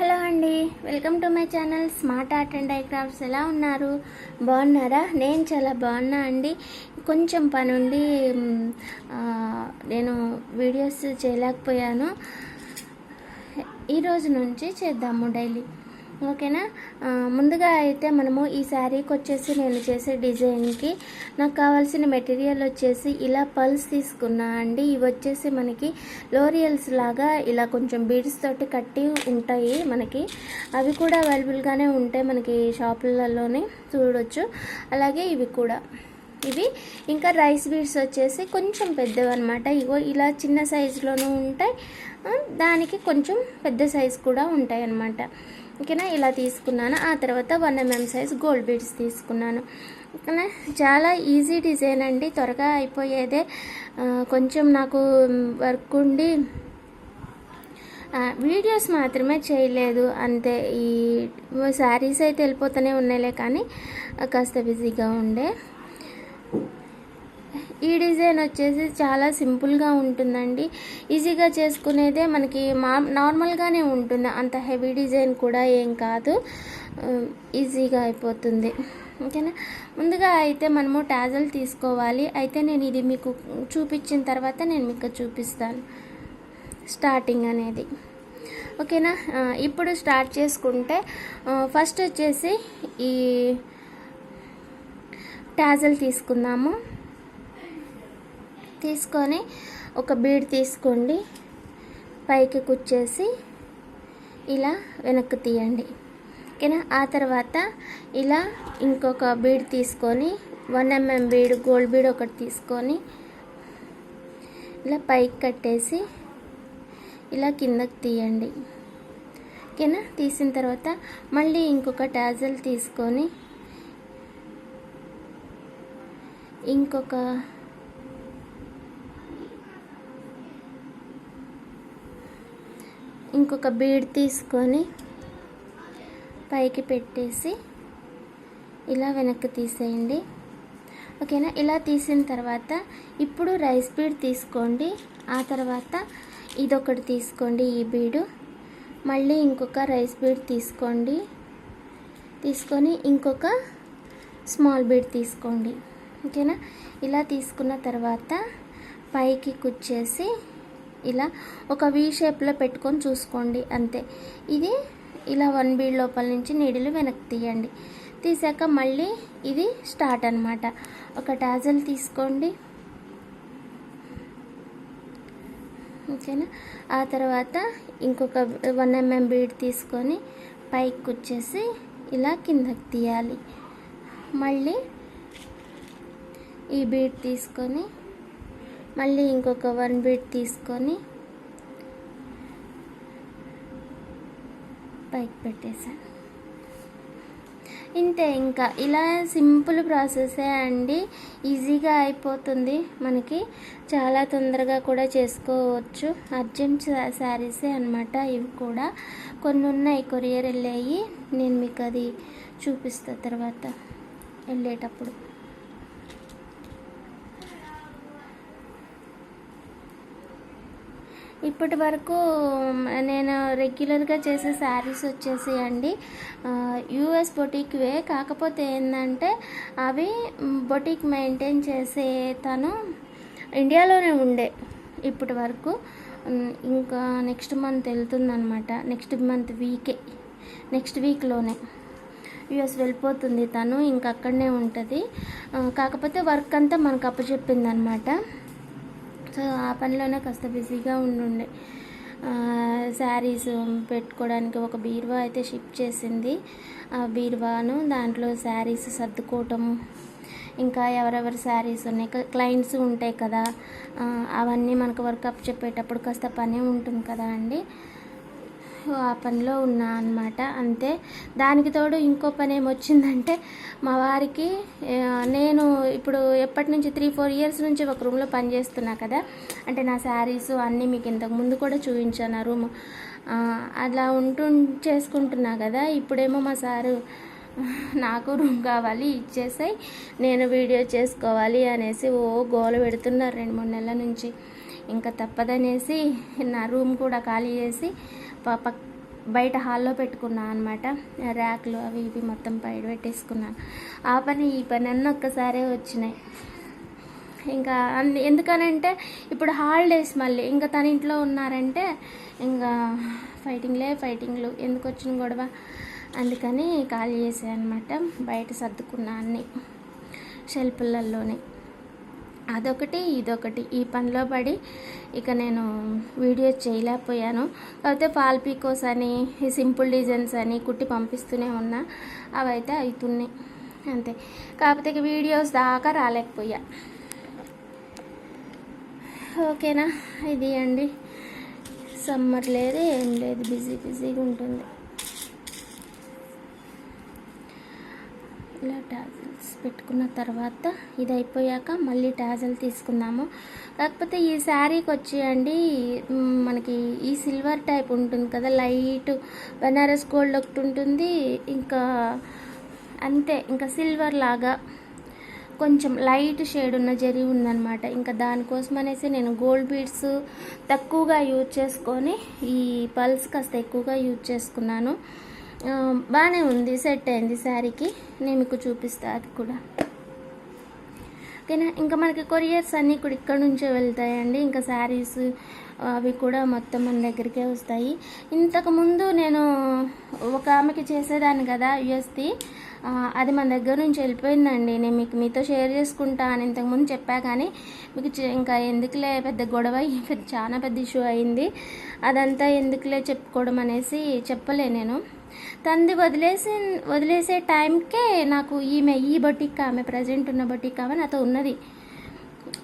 Hello అండి welcome to my channel smart art and I crafts. ఎలా ఉన్నారు? బాగున్నారా? నేను చాలా బాగున్నా అండి. కొంచెం పని ఉండి నేను వీడియోస్ చేయలేకపోయాను. ఈరోజు నుంచి చేద్దాము డైలీ. ఓకేనా? ముందుగా అయితే మనము ఈ శారీకి వచ్చేసి నేను చేసే డిజైన్కి నాకు కావాల్సిన మెటీరియల్ వచ్చేసి ఇలా పల్స్ తీసుకున్నా అండి. ఇవి వచ్చేసి మనకి లోరియల్స్ లాగా ఇలా కొంచెం బీడ్స్ తోటి కట్టి ఉంటాయి మనకి. అవి కూడా అవైలబుల్గానే ఉంటాయి మనకి షాపులలోనే చూడొచ్చు. అలాగే ఇవి కూడా. ఇవి ఇంకా రైస్ బీడ్స్ వచ్చేసి కొంచెం పెద్దవి అనమాట ఇగో ఇలా చిన్న సైజులోనూ ఉంటాయి. దానికి కొంచెం పెద్ద సైజు కూడా ఉంటాయి అన్నమాట ఓకేనా ఇలా తీసుకున్నాను. ఆ తర్వాత one MM size gold beads తీసుకున్నాను. ఓకేనా? చాలా ఈజీ డిజైన్ అండి. త్వరగా అయిపోయేదే. కొంచెం నాకు వర్క్ ఉండి వీడియోస్ మాత్రమే చేయలేదు. అంతే. ఈ శారీస్ అయితే వెళ్ళిపోతూనే ఉన్నాయిలే కానీ కాస్త బిజీగా ఉండే. ఈ డిజైన్ వచ్చేసి చాలా సింపుల్గా ఉంటుందండి. ఈజీగా చేసుకునేదే మనకి మా నార్మల్గానే ఉంటుంది. అంత హెవీ డిజైన్ కూడా ఏం కాదు. ఈజీగా అయిపోతుంది. ఓకేనా? ముందుగా అయితే మనము టాజల్ తీసుకోవాలి. అయితే నేను ఇది మీకు చూపించిన తర్వాత నేను మీకు చూపిస్తాను. స్టార్టింగ్ అనేది. ఓకేనా? ఇప్పుడు స్టార్ట్ చేసుకుంటే ఫస్ట్ వచ్చేసి ఈ టాజల్ తీసుకుందాము. తీసుకొని ఒక బీడ్ తీసుకోండి. పైకి కుచ్చేసి ఇలా వెనక్కి తీయండి. ఓకేనా? ఆ తర్వాత ఇలా ఇంకొక బీడ్ తీసుకొని one MM bead gold bead ఒకటి తీసుకొని ఇలా పైకి కట్టేసి ఇలా కిందకి తీయండి. ఓకేనా? తీసిన తర్వాత మళ్ళీ ఇంకొక టాజల్ తీసుకొని ఇంకొక ఇంకొక బీడ్ తీసుకొని పైకి పెట్టేసి ఇలా వెనక్కి తీసేయండి. ఓకేనా? ఇలా తీసిన తర్వాత ఇప్పుడు రైస్ బీడ్ తీసుకోండి. ఆ తర్వాత ఇదొకటి తీసుకోండి ఈ బీడు. మళ్ళీ ఇంకొక రైస్ బీడ్ తీసుకోండి. తీసుకొని ఇంకొక స్మాల్ బీడ్ తీసుకోండి. ఓకేనా? ఇలా తీసుకున్న తర్వాత పైకి కుచ్చేసి ఇలా ఒక వీ షేప్లో పెట్టుకొని చూసుకోండి అంతే. ఇది ఇలా వన్ బీడ్ లోపల నుంచి నీడిలు వెనక్కి తీయండి. తీసాక మళ్ళీ ఇది స్టార్ట్ అనమాట ఒక టాజల్ తీసుకోండి. ఓకేనా ఆ తర్వాత ఇంకొక వన్ ఎంఎం బీడ్ తీసుకొని పైకి వచ్చేసి ఇలా కిందకి తీయాలి. మళ్ళీ ఈ బీడ్ తీసుకొని మళ్ళీ ఇంకొక వన్ బీట్ తీసుకొని పైకి పెట్టేశాను ఇంతే ఇంకా. ఇలా సింపుల్ ప్రాసెసే అండి. ఈజీగా అయిపోతుంది మనకి. చాలా తొందరగా కూడా చేసుకోవచ్చు. అర్జెంట్ శారీసే అనమాట ఇవి కూడా. కొన్ని ఉన్నాయి కొరియర్ వెళ్ళాయి నేను మీకు అది చూపిస్తా తర్వాత వెళ్ళేటప్పుడు. ఇప్పటి వరకు నేను రెగ్యులర్గా చేసే శారీస్ వచ్చేసి అండి యూఎస్ బొటిక్వే కాకపోతే ఏంటంటే అవి బొటిక్ మెయింటైన్ చేసే తను ఇండియాలోనే ఉండే ఇప్పటి వరకు. ఇంకా నెక్స్ట్ మంత్ వెళ్తుందనమాట నెక్స్ట్ మంత్ వీకే. నెక్స్ట్ వీక్లోనే యుఎస్ వెళ్ళిపోతుంది తను ఇంక అక్కడనే ఉంటుంది. కాకపోతే వర్క్ అంతా మనకు అప్పచెప్పింది అనమాట సో ఆ పనిలోనే కాస్త బిజీగా ఉండుండే. శారీస్ పెట్టుకోవడానికి ఒక బీరువా అయితే షిఫ్ట్ చేసింది. ఆ బీరువాను దాంట్లో శారీస్ సర్దుకోవటం ఇంకా ఎవరెవరి శారీస్ ఉన్నాయి క్లయింట్స్ ఉంటాయి కదా అవన్నీ మనకు వర్కప్ చెప్పేటప్పుడు కాస్త పని ఉంటుంది కదా అండి. ఆ పనిలో ఉన్నా అనమాట అంతే. దానికి తోడు ఇంకో పని ఏమొచ్చిందంటే మా వారికి నేను ఇప్పుడు ఎప్పటి నుంచి త్రీ ఫోర్ ఇయర్స్ నుంచి ఒక రూమ్లో పనిచేస్తున్నా కదా. అంటే నా శారీస్ అన్నీ మీకు ఇంతకు ముందు కూడా చూపించాను ఆ రూమ్ అలా ఉంటూ చేసుకుంటున్నా కదా. ఇప్పుడేమో మా సారు నాకు రూమ్ కావాలి ఇచ్చేసాయి నేను వీడియో చేసుకోవాలి అనేసి ఓ గోల పెడుతున్నారు రెండు మూడు నెలల నుంచి. ఇంకా తప్పదనేసి నా రూమ్ కూడా ఖాళీ చేసి పక్ బయట హాల్లో పెట్టుకున్నాను అనమాట ర్యాక్లు అవి ఇవి మొత్తం బయట పెట్టేసుకున్నాను ఆ పని ఈ పని అన్నీ ఒక్కసారే వచ్చినాయి. ఇంకా అన్ని ఎందుకనంటే ఇప్పుడు హాలిడేస్ మళ్ళీ. ఇంకా తన ఇంట్లో ఉన్నారంటే ఇంకా ఫైటింగ్లే ఫైటింగ్లు ఎందుకు వచ్చిన గొడవ? అందుకని ఖాళీ చేసాను అనమాట బయట సర్దుకున్నా అన్నీ. షెల్పులలోనే అదొకటి ఇదొకటి. ఈ పనిలో పడి ఇక నేను వీడియోస్ చేయలేకపోయాను. కాకపోతే ఫాల్ పీకోస్ అని సింపుల్ డిజైన్స్ అని కుట్టి పంపిస్తూనే ఉన్నా. అవైతే అవుతున్నాయి అంతే. కాకపోతే ఇక వీడియోస్ దాకా రాలేకపోయా. ఓకేనా? ఇది అండి. సమ్మర్ లేదు ఏం లేదు. బిజీ బిజీగా ఉంటుంది. ఇలా టాజల్స్ పెట్టుకున్న తర్వాత ఇది అయిపోయాక మళ్ళీ టాజల్ తీసుకుందాము. కాకపోతే ఈ శారీకి వచ్చేయండి మనకి ఈ సిల్వర్ టైప్ ఉంటుంది కదా లైట్ బనారస్ గోల్డ్ ఒకటి ఉంటుంది ఇంకా అంతే ఇంకా సిల్వర్ లాగా కొంచెం లైట్ షేడ్ ఉన్న జరీ ఉందన్నమాట. ఇంకా దానికోసం అనేసి నేను గోల్డ్ బీడ్స్ తక్కువగా యూజ్ చేసుకొని ఈ పల్స్ కాస్త ఎక్కువగా యూజ్ చేసుకున్నాను. బాగానే ఉంది సెట్ అయింది శారీకి. నేను మీకు చూపిస్తా అది కూడా. ఓకేనా? ఇంకా మనకి కొరియర్స్ అన్నీ కూడా ఇక్కడ నుంచే వెళ్తాయండి. ఇంకా శారీస్ అవి కూడా మొత్తం మన దగ్గరికే వస్తాయి. ఇంతకుముందు నేను ఒక ఆమెకి చేసేదాన్ని కదా యుఎస్ది. అది మన దగ్గర నుంచి వెళ్ళిపోయిందండి. నేను మీకు మీతో షేర్ చేసుకుంటా అని ఇంతకుముందు చెప్పా కానీ మీకు ఇంకా ఎందుకులే పెద్ద గొడవ అయ్యి పెద్ద చాలా పెద్ద ఇష్యూ అయింది. అదంతా ఎందుకులే చెప్పుకోవడం అనేసి చెప్పలే నేను. తంది వదిలేసి వదిలేసే టైంకే నాకు ఈమె ఈ బొటిక్ ఆమె ప్రజెంట్ ఉన్న బొటిక్ ఆమె నాతో ఉన్నది.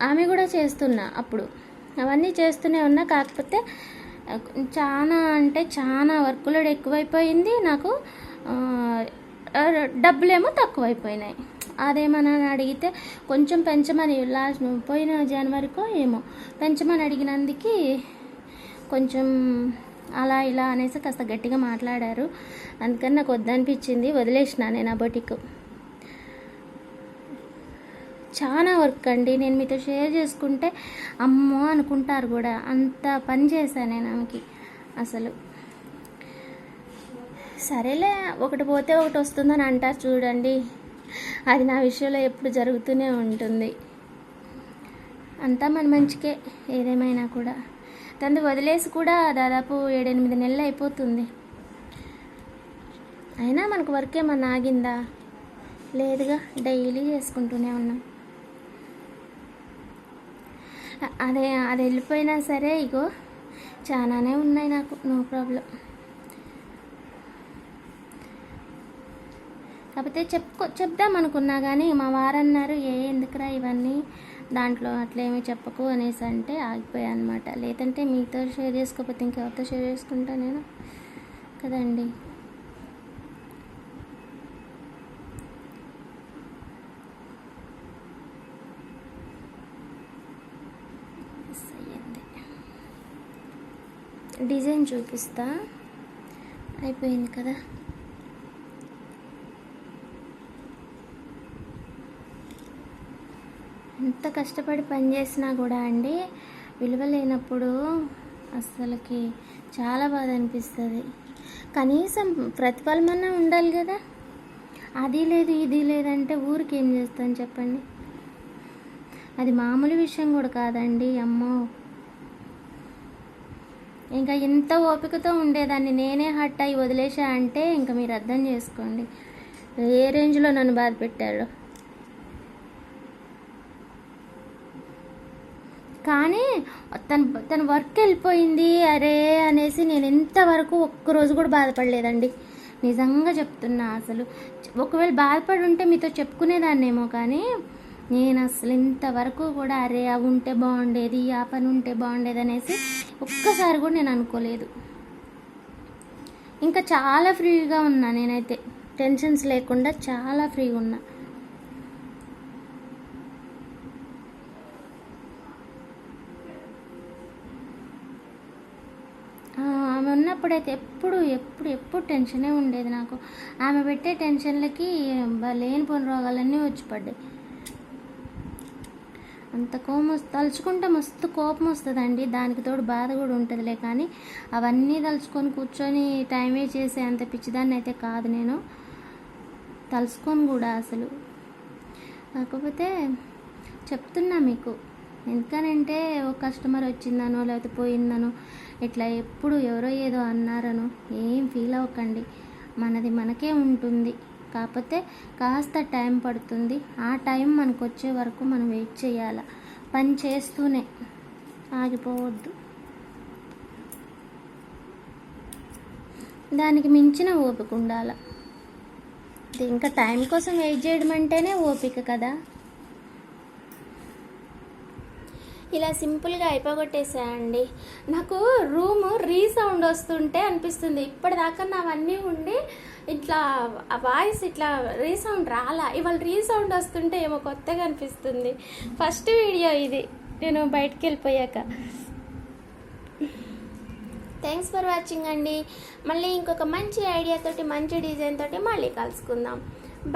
ఆమె కూడా చేస్తున్నా అప్పుడు. అవన్నీ చేస్తూనే ఉన్నా కాకపోతే చాలా అంటే చాలా వర్క్ లోడ్ ఎక్కువైపోయింది నాకు. డబ్బులేమో తక్కువైపోయినాయి. అదేమని అని అడిగితే కొంచెం పెంచమని లాస్ట్ పోయిన జనవరికో ఏమో పెంచమని అడిగినందుకు కొంచెం అలా ఇలా అనేసి కాస్త గట్టిగా మాట్లాడారు. అందుకని నాకు వద్దనిపించింది. వదిలేసిన నేను ఆ బొటిక్. చాలా వర్క్ అండి. నేను మీతో షేర్ చేసుకుంటే అమ్మో అనుకుంటారు కూడా. అంత పని చేశాను నేను ఆమెకి అసలు. సరేలే ఒకటి పోతే ఒకటి వస్తుందని అంటారు చూడండి. అది నా విషయంలో ఎప్పుడు జరుగుతూనే ఉంటుంది. అంతా మన మంచికే ఏదేమైనా కూడా. తనది వదిలేసి కూడా దాదాపు ఏడెనిమిది నెలలు అయిపోతుంది. అయినా మనకు వర్క్ ఏమన్నా ఆగిందా? లేదుగా డైలీ చేసుకుంటూనే ఉన్నాం. అదే అది వెళ్ళిపోయినా సరే ఇగో చాలానే ఉన్నాయి నాకు నో ప్రాబ్లం కాకపోతే చెప్పుకో చెప్దాం అనుకున్నా కానీ మా వారన్నారు ఏ ఎందుకురా ఇవన్నీ? దాంట్లో అట్లేమీ చెప్పకు అనేసి అంటే ఆగిపోయా అనమాట లేదంటే మీతో షేర్ చేసుకోకపోతే ఇంకెవరితో షేర్ చేసుకుంటా నేను? కదండి. డిజైన్ చూపిస్తా. అయిపోయింది కదా? ఎంత కష్టపడి పని చేసినా కూడా అండి విలువ లేనప్పుడు అస్సలకి చాలా బాధ అనిపిస్తుంది. కనీసం ప్రతిఫలమన్నా ఉండాలి కదా. అది లేదు ఇది లేదంటే ఊరికి ఏం చేస్తాను చెప్పండి. అది మామూలు విషయం కూడా కాదండి అమ్మో. ఇంకా ఎంత ఓపికతో ఉండేదాన్ని నేనే హట్ అయి వదిలేసా అంటే ఇంకా మీరు అర్థం చేసుకోండి. ఏ రేంజ్లో నన్ను బాధ పెట్టారో కానీ తన తన వర్క్ వెళ్ళిపోయింది అరే అనేసి నేను ఎంతవరకు ఒక్కరోజు కూడా బాధపడలేదండి. నిజంగా చెప్తున్నా అసలు. ఒకవేళ బాధపడి ఉంటే మీతో చెప్పుకునేదాన్నేమో కానీ నేను అసలు ఇంతవరకు కూడా అరే అవి ఉంటే బాగుండేది ఆ పని ఉంటే బాగుండేది అనేసి ఒక్కసారి కూడా నేను అనుకోలేదు. ఇంకా చాలా ఫ్రీగా ఉన్నా నేనైతే. టెన్షన్స్ లేకుండా చాలా ఫ్రీగా ఉన్నా ఆ, అయితే ఎప్పుడు ఎప్పుడు ఎప్పుడు టెన్షనే ఉండేది నాకు. ఆమె పెట్టే టెన్షన్లకి లేని లేనిపోని రోగాలన్నీ వచ్చి పడ్డాయి అంత కోపం తలుచుకుంటే మస్తు కోపం వస్తుందండి. దానికి తోడు బాధ కూడా ఉంటుందిలే కానీ అవన్నీ తలుచుకొని కూర్చొని టైం చేసే అంత పిచ్చిదాన్ని అయితే కాదు నేను. తలుచుకొని కూడా అసలు. కాకపోతే చెప్తున్నా మీకు. ఎందుకనంటే ఓ కస్టమర్ వచ్చిందనో లేకపోతే పోయిందనో ఇట్లా ఎప్పుడు ఎవరో ఏదో అన్నారనో ఏం ఫీల్ అవ్వకండి. మనది మనకే ఉంటుంది. కాకపోతే కాస్త టైం పడుతుంది. ఆ టైం మనకు వచ్చే వరకు మనం వెయిట్ చేయాలి. పని చేస్తూనే ఆగిపోవద్దు. దానికి మించిన ఓపిక ఉండాలి. ఇంకా టైం కోసం వెయిట్ చేయడం అంటేనే ఓపిక కదా. ఇలా సింపుల్గా అయిపోగొట్టేసాయండి. నాకు రూమ్ రీసౌండ్ వస్తుంటే అనిపిస్తుంది. ఇప్పటిదాకా నావన్నీ ఉండి ఇట్లా ఆ వాయిస్ ఇట్లా రీసౌండ్ రాలా. ఇవాళ రీసౌండ్ వస్తుంటే ఏమో కొత్తగా అనిపిస్తుంది. ఫస్ట్ వీడియో ఇది. నేను బయటికి వెళ్ళిపోయాక థ్యాంక్స్ ఫర్ వాచింగ్ అండి. మళ్ళీ ఇంకొక మంచి ఐడియా తోటి మంచి డిజైన్ తోటి మళ్ళీ కలుసుకుందాం.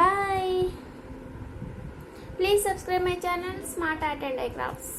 Bye. Please subscribe my channel smart art and I crafts.